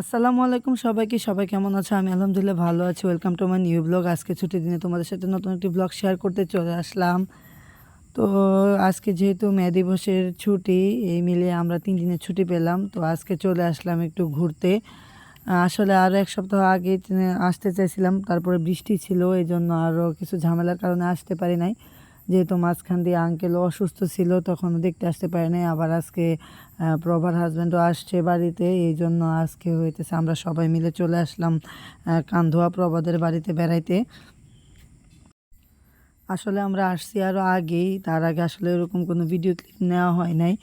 আসসালামু আলাইকুম সবাইকে। সবাই কেমন আছো? আমি আলহামদুলিল্লাহ ভালো আছি। Welcome to my new blog আজকে ছুটির দিনে তোমাদের সাথে নতুন একটি ব্লগ শেয়ার করতে চলে আসলাম। তো আজকে যেহেতু মে দিবসের ছুটি, এই মিলিয়ে আমরা তিন দিনের ছুটি পেলাম। তো আজকে চলে আসলাম একটু ঘুরতে। আসলে আরও এক সপ্তাহ আগে আসতে চাইছিলাম, তারপরে বৃষ্টি ছিল এই জন্য আরও কিছু ঝামেলার কারণে আসতে পারি নাই। যেহেতু মাঝখান দিয়ে আঙ্কেল অসুস্থ ছিল তখন দেখতে আসতে পারে নাই। আবার আজকে প্রভার হাজব্যান্ডও আসছে বাড়িতে, এই জন্য আজকে হইতেছে আমরা সবাই মিলে চলে আসলাম কান্ধোয়া প্রভাদের বাড়িতে বেড়াইতে। আসলে আমরা আসছি আরও আগেই, তার আগে আসলে এরকম কোনো ভিডিও ক্লিপ নেওয়া হয় নাই।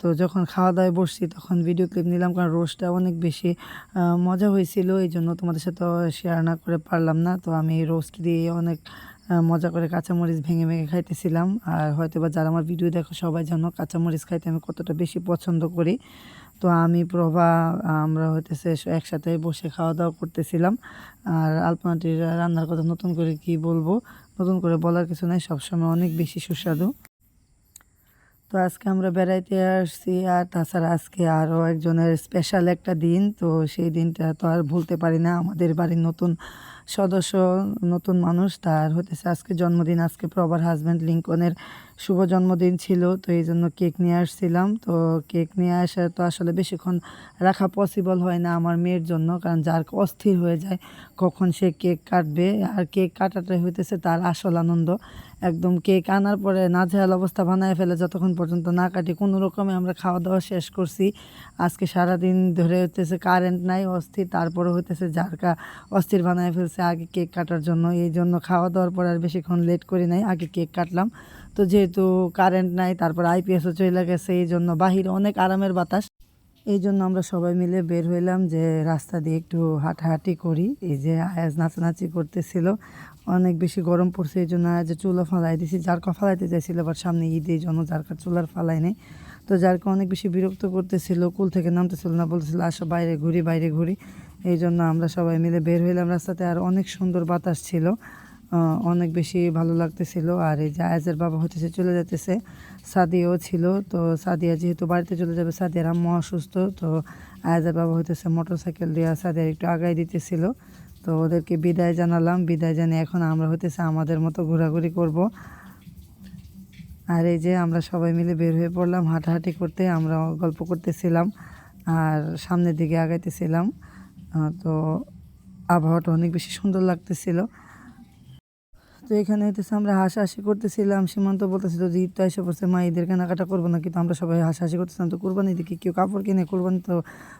তো যখন খাওয়া দাওয়ায় বসছি তখন ভিডিও ক্লিপ নিলাম কারণ রোস্টটা অনেক বেশি মজা হয়েছিল এই জন্য তোমাদের সাথে শেয়ার না করে পারলাম না। তো আমি রোস্ট দিয়ে অনেক মজা করে কাঁচামরিচ ভেঙে ভেঙে খাইতেছিলাম। আর হয়তো বা যারা আমার ভিডিও দেখো সবাই জানো, কাঁচামরিচ খাইতে আমি কতটা বেশি পছন্দ করি। তো আমি প্রভা, আমরা হইতেছে একসাথে বসে খাওয়া দাওয়া করতেছিলাম। আর আলপনাটির রান্নার কথা নতুন করে কি বলব? নতুন করে বলার কিছু নাই, সবসময় অনেক বেশি সুস্বাদু। তো আজকে আমরা বেড়াইতে আসছি আর তাছাড়া আজকে আরও একজনের স্পেশাল একটা দিন, তো সেই দিনটা তো আর ভুলতে পারি না। আমাদের বাড়ির নতুন সদস্য, নতুন মানুষ, তার হতেছে আজকে জন্মদিন। আজকে প্রবার হাজব্যান্ড লিঙ্কনের শুভ জন্মদিন ছিল, তো এই জন্য কেক নিয়ে আসছিলাম। তো কেক নিয়ে আসা তো আসলে বেশিক্ষণ রাখা পসিবল হয় না আমার মেয়ের জন্য, কারণ যার অস্থির হয়ে যায় কখন সে কেক কাটবে। আর কেক কাটাটাই হইতেছে তার আসল আনন্দ। একদম কেক আনার পরে নাজেহাল অবস্থা বানায় ফেলে, যতক্ষণ পর্যন্ত না কাটি কোনো রকমে আমরা খাওয়া দাওয়া শেষ করছি। আজকে সারাদিন ধরে হইতেছে কারেন্ট নাই, অস্থির, তারপরে হইতেছে যারকা অস্থির বানায় ফেলছে আগে কেক কাটার জন্য, এই জন্য খাওয়া দাওয়ার পর আর বেশিক্ষণ লেট করি নাই, আগে কেক কাটলাম। তো যেহেতু কারেন্ট নাই, তারপর আইপিএসও চলে গেছে, এই জন্য বাহিরে অনেক আরামের বাতাস। এই জন্য আমরা সবাই মিলে বের হইলাম যে রাস্তা দিয়ে একটু হাঁটাহাঁটি করি। এই যে আয়াজ নাচানাচি করতেছিল, অনেক বেশি গরম পড়ছে এই জন্য আয়াজ চুলা ফালাই দিছি। জারকা ফালাইতে চাইছিল আবার সামনে ঈদ এই জন্য জারকা চুলার ফালাই নেই। তো জারকা অনেক বেশি বিরক্ত করতেছিল, কুল থেকে নামতেছিল না, বলতেছিল, আসো বাইরে ঘুরি বাইরে ঘুরি। এই জন্য আমরা সবাই মিলে বের হইলাম রাস্তাতে। আর অনেক সুন্দর বাতাস ছিল। অনেক বেশি ভালো লাগতেছিল। আর এই যে আয়াজের বাবা হতেছে, চলে যেতেছে সাদিয়াও ছিল। তো সাদিয়া যেহেতু বাড়িতে চলে যাবে, সাদিয়ার আম্মু অসুস্থ। তো আয়াজের বাবা হইতেছে মোটর সাইকেল দিয়ে সাদিয়ার একটু আগাই দিতেছিল। তো ওদেরকে বিদায় জানালাম। বিদায় জানিয়ে এখন আমরা হইতেছে আমাদের মতো ঘোরাঘুরি করব। আর এই যে আমরা সবাই মিলে বের হয়ে পড়লাম হাঁটাহাঁটি করতে। আমরা গল্প করতেছিলাম আর সামনের দিকে আগাইতেছিলাম। তো আবহাওয়াটা অনেক বেশি সুন্দর লাগতেছিল। তো এখানে হইতেছে আমরা হাসাহাসি করতেছিলাম, সীমান্ত বলতেছিল যে ঈদ তো এসে পড়ছে মা ঈদের কেনাকাটা করব না কিন্তু আমরা সবাই হাসাহাসি করতেছিলাম, তো কুরবানি দিকে কেউ কাপড় কিনে কোরবানি? তো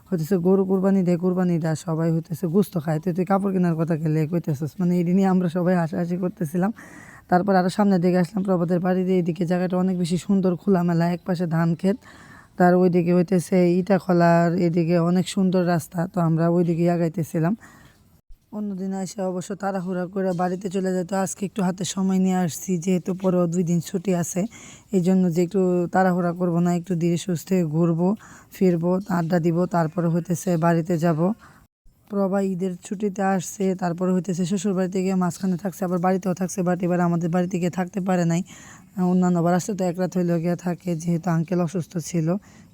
হইতেছে গরু কুরবানি দেয় কুরবানি দেয়, সবাই হইতেছে গুস্ত খায়। তো তুই কাপড় কেনার কথা খেলে কইতেছিস মানে এই নিয়ে আমরা সবাই হাসাহাসি করতেছিলাম। তারপর আরও সামনের দিকে আসলাম, প্রভাতের বাড়িতে এইদিকে জায়গাটা অনেক বেশি সুন্দর খোলামেলা, এক পাশে ধান ক্ষেত, তার ওইদিকে হইতেছে ইটা খোলার এদিকে অনেক সুন্দর রাস্তা, তো আমরা ওইদিকে আগাইতেছিলাম। অন্যদিন এসে অবশ্য তাড়াহুড়া করে বাড়িতে চলে যেত আজকে একটু হাতে সময় নিয়ে আসছি, যেহেতু পরেও দুই দিন ছুটি আছে, এই জন্য যে একটু তাড়াহুড়া করব না, একটু ধীরে সুস্থে ঘুরবো, ফিরবো, আড্ডা দিব, তারপরে হইতেছে বাড়িতে যাব। প্রবা ঈদের ছুটিতে আসছে, তারপরে হইতেছে শ্বশুর বাড়িতে গিয়ে মাঝখানে থাকছে, আবার বাড়িতেও থাকছে বাট এবার আমাদের বাড়িতে গিয়ে থাকতে পারে নাই। অন্যান্য বার আসলে তো এক রাত হইলেও গিয়ে থাকে, যেহেতু আঙ্কেল অসুস্থ ছিল,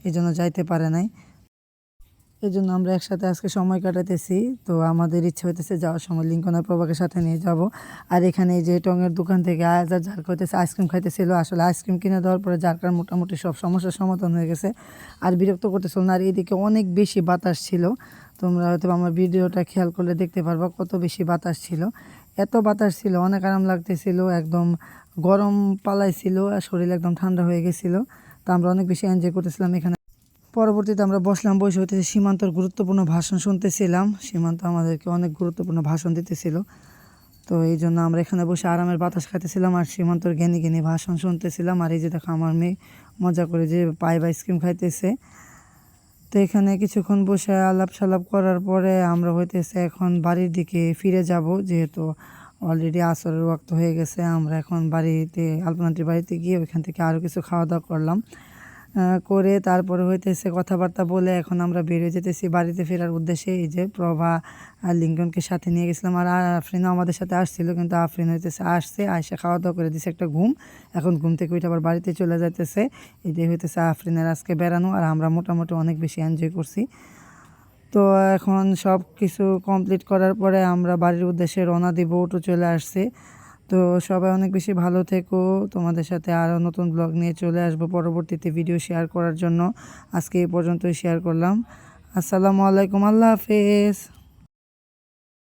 এই জন্য যাইতে পারে নাই। জন্য আমরা একসাথে আজকে সময় কাটাতেছি তো আমাদের ইচ্ছে হইতেছে যাওয়ার সময় লিঙ্কন আর প্রভাকে সাথে নিয়ে যাব। আর এখানে যে টঙের দোকান থেকে আয়াজার যার হইতেছে আইসক্রিম খাইতেছিল, আসলে আইসক্রিম কিনে দেওয়ার পরে যারকার মোটামুটি সব সমস্যার সমাধান হয়ে গেছে। আর বিরক্ত করতেছিল না, আর এদিকে অনেক বেশি বাতাস ছিল। তোমরা হয়তো আমার ভিডিওটা খেয়াল করলে দেখতে পারবা কত বেশি বাতাস ছিল। এত বাতাস ছিল, অনেক আরাম লাগতেছিল, একদম গরম পালাইছিল, আর শরীর একদম ঠান্ডা হয়ে গেছিল। তো আমরা অনেক বেশি এনজয় করতেছিলাম এখানে। পরবর্তীতে আমরা বসলাম, বসে হইতেছে সীমান্তর গুরুত্বপূর্ণ ভাষণ শুনতেছিলাম। সীমান্ত আমাদেরকে অনেক গুরুত্বপূর্ণ ভাষণ দিতেছিল। তো এই জন্য আমরা এখানে বসে আরামের বাতাস খাইতেছিলাম আর সীমান্তর জ্ঞানী জ্ঞানী ভাষণ শুনতেছিলাম। আর এই যে দেখো আমার মেয়ে মজা করে যে বা আইসক্রিম খাইতেছে। তো এখানে কিছুক্ষণ বসে আলাপ সালাপ করার পরে আমরা হইতেছে এখন বাড়ির দিকে ফিরে যাব। যেহেতু অলরেডি আসরের ওয়াক্ত হয়ে গেছে, আমরা এখন বাড়িতে, আলপনাটির বাড়িতে গিয়ে ওইখান থেকে আরও কিছু খাওয়া দাওয়া করলাম। করে তারপরে হইতেছে কথাবার্তা বলে এখন আমরা বেরিয়ে যেতেছি বাড়িতে ফেরার উদ্দেশ্যে। এই যে প্রভা আর লিঙ্কনকে সাথে নিয়ে গেছিলাম আর আফরিনও আমাদের সাথে আসছিল, কিন্তু আফরিন হইতেছে আসছে আয়সা খাওয়া দাওয়া করে দিছে একটা ঘুম। এখন ঘুম থেকে উঠে আবার বাড়িতে চলে যাইতেছে। এটাই হইতেছে আফরিনের আজকে বেড়ানো আর আমরা মোটামুটি অনেক বেশি এনজয় করছি। তো এখন সব কিছু কমপ্লিট করার পরে আমরা বাড়ির উদ্দেশ্যে রওনা দিব, অটো চলে আসছে। তো সবাই অনেক বেশি ভালো থেকো। তোমাদের সাথে আরও নতুন ব্লগ নিয়ে চলে আসব পরবর্তীতে ভিডিও শেয়ার করার জন্য। আজকে এই পর্যন্তই শেয়ার করলাম। আসসালামু আলাইকুম, আল্লাহ হাফেজ।